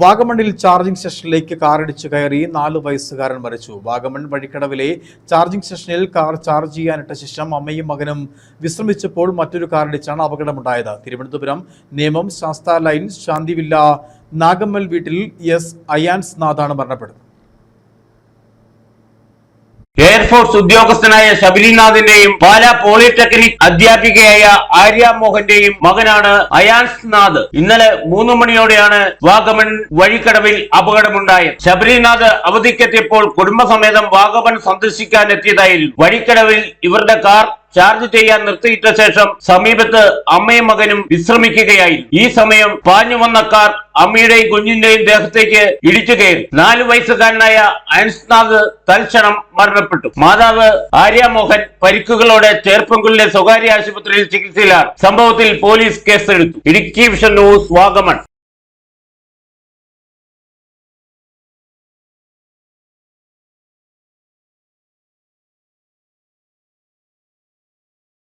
വാഗമണ്ണിൽ charging സ്റ്റേഷനിലേക്ക് കാറിടിച്ച് കയറി നാല് വയസ്സുകാരൻ മരിച്ചു. വാഗമൺ വഴിക്കടവിലെ ചാർജിംഗ് സ്റ്റേഷനിൽ കാർ ചാർജ് ചെയ്യാനിട്ട ശേഷം അമ്മയും മകനും വിശ്രമിച്ചപ്പോൾ മറ്റൊരു കാറിടിച്ചാണ് അപകടമുണ്ടായത്. തിരുവനന്തപുരം നേമം ശാസ്ത ലൈൻ ശാന്തിവില്ല നാഗമ്മൽ വീട്ടിൽ എസ് അയാൻസ് നാഥാണ് മരണപ്പെടുന്നത്. എയർഫോഴ്സ് ഉദ്യോഗസ്ഥനായ ശബരിനാഥിന്റെയും പാല പോളിടെക്നിക് അധ്യാപികയായ ആര്യ മോഹന്റെയും മകനാണ് അയാൻസ് നാഥ്. ഇന്നലെ മൂന്ന് മണിയോടെയാണ് വാഗമൺ വഴിക്കടവിൽ അപകടമുണ്ടായത്. ശബരിനാഥ് അവധിക്കെത്തിയപ്പോൾ കുടുംബസമേതം വാഗമൺ സന്ദർശിക്കാൻ എത്തിയതായിരുന്നു വഴിക്കടവിൽ ഇവരുടെ കാർ ചാർജ് ചെയ്യാൻ നിർത്തിയിട്ട ശേഷം സമീപത്ത് അമ്മയും മകനും വിശ്രമിക്കുകയായി. ഈ സമയം പാഞ്ഞു വന്ന കാർ അമ്മയുടെയും കുഞ്ഞിന്റെയും ദേഹത്തേക്ക് ഇടിച്ചു കയറി. നാലു വയസ്സുകാരനായ അൻസ്നാഥ് തൽക്ഷണം മരണപ്പെട്ടു. മാതാവ് ആര്യ മോഹൻ പരിക്കുകളോടെ ചേർപ്പൻകുള്ളിലെ സ്വകാര്യ ആശുപത്രിയിൽ ചികിത്സയിലാണ്. സംഭവത്തിൽ പോലീസ് കേസെടുത്തു. Idukki vision news Vagamon.